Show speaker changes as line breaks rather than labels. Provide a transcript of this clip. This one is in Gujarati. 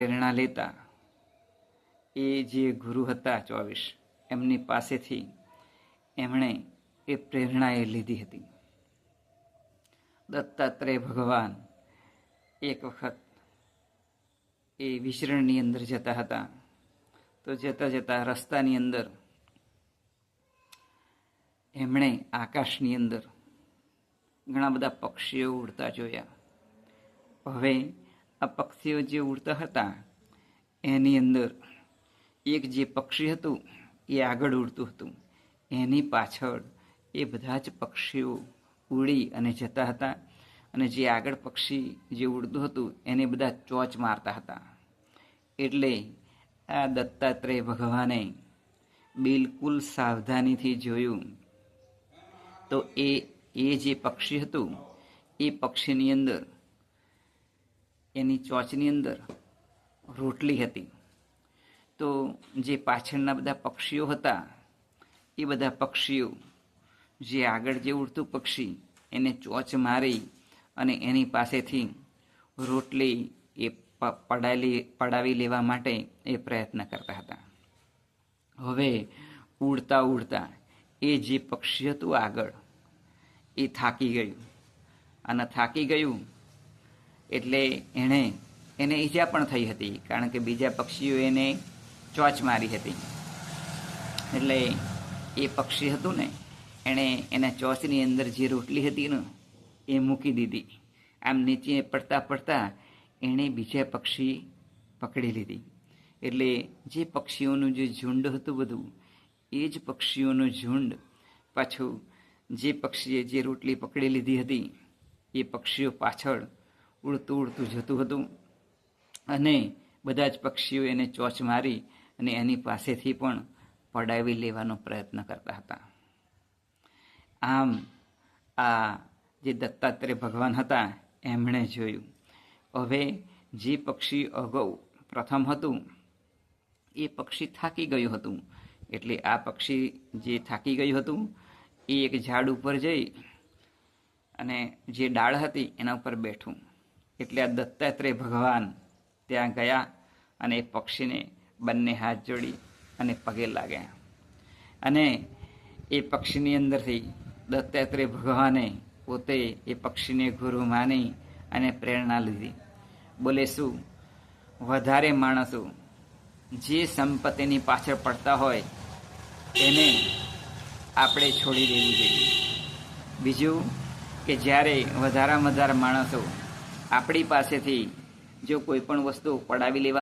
પ્રેરણા લેતા એ જે ગુરુ હતા ચોવીસ, એમની પાસેથી એમણે એ પ્રેરણા એ લીધી હતી. દત્તાત્રેય ભગવાન એક વખત એ વિચરણની અંદર જતા હતા. તો જતા જતા રસ્તાની અંદર એમણે આકાશની અંદર ઘણા બધા પક્ષીઓ ઉડતા જોયા. હવે આ પક્ષીઓ જે ઉડતા હતા, એની અંદર એક જે પક્ષી હતું, એ આગળ ઉડતું હતું. એની પાછળ એ બધા જ પક્ષીઓ ઉડી અને જતા હતા અને જે આગળ પક્ષી જે ઉડતું હતું, એને બધા ચોચ મારતા હતા. એટલે આ દત્તાત્રેય ભગવાને બિલકુલ સાવધાનીથી જોયું. તો એ એ જે પક્ષી હતું, એ પક્ષીની અંદર એની ચોચની અંદર રોટલી હતી. તો જે પાછળના બધા પક્ષીઓ હતા, એ બધા પક્ષીઓ જે આગળ જે ઉડતું પક્ષી, એને ચોચ મારી અને એની પાસેથી રોટલી એ પડાયેલી પડાવી લેવા માટે એ પ્રયત્ન કરતા હતા. હવે ઉડતા ઉડતા એ જે પક્ષી હતું આગળ, એ થાકી ગયું. અને થાકી ગયું એટલે એણે એને ઈજા પણ થઈ હતી, કારણ કે બીજા પક્ષીઓ એને ચોચ મારી હતી. એટલે એ પક્ષી હતું ને, એણે એના ચોચની અંદર જે રોટલી હતી ને, એ મૂકી દીધી. આમ નીચે પડતા પડતા એણે બીજા પક્ષી પકડી લીધી. એટલે જે પક્ષીઓનું જે ઝુંડ હતું બધું, એ જ પક્ષીઓનું ઝુંડ પાછું જે પક્ષીએ જે રોટલી પકડી લીધી હતી, એ પક્ષીઓ પાછળ ઉડતું ઉડતું જતું હતું. અને બધા જ પક્ષીઓ એને ચોચ મારી અને એની પાસેથી પણ પડાવી લેવાનો પ્રયત્ન કરતા હતા. આમ આ જે દત્તાત્રેય ભગવાન હતા, એમણે જોયું. હવે જે પક્ષી અગાઉ પ્રથમ હતું, એ પક્ષી થાકી ગયું હતું. એટલે આ પક્ષી જે થાકી ગયું હતું, એ એક ઝાડ ઉપર જઈ અને જે ડાળ હતી એના ઉપર બેઠું. એટલે આ દત્તાત્રેય ભગવાન ત્યાં ગયા અને એ પક્ષીને બંને હાથ જોડી અને પગે લાગ્યા. અને એ પક્ષીની અંદરથી દત્તાત્રેય ભગવાને પોતે એ પક્ષીને ગુરુ માની અને પ્રેરણા લીધી. બોલે, શું વધારે માણસો જે સંપત્તિની પાછળ પડતા હોય એને આપણે છોડી દેવું જોઈએ. બીજું કે જ્યારે વધારામાં વધારે માણસો આપણી પાસેથી જો કોઈ પણ વસ્તુ પડાવી લેવા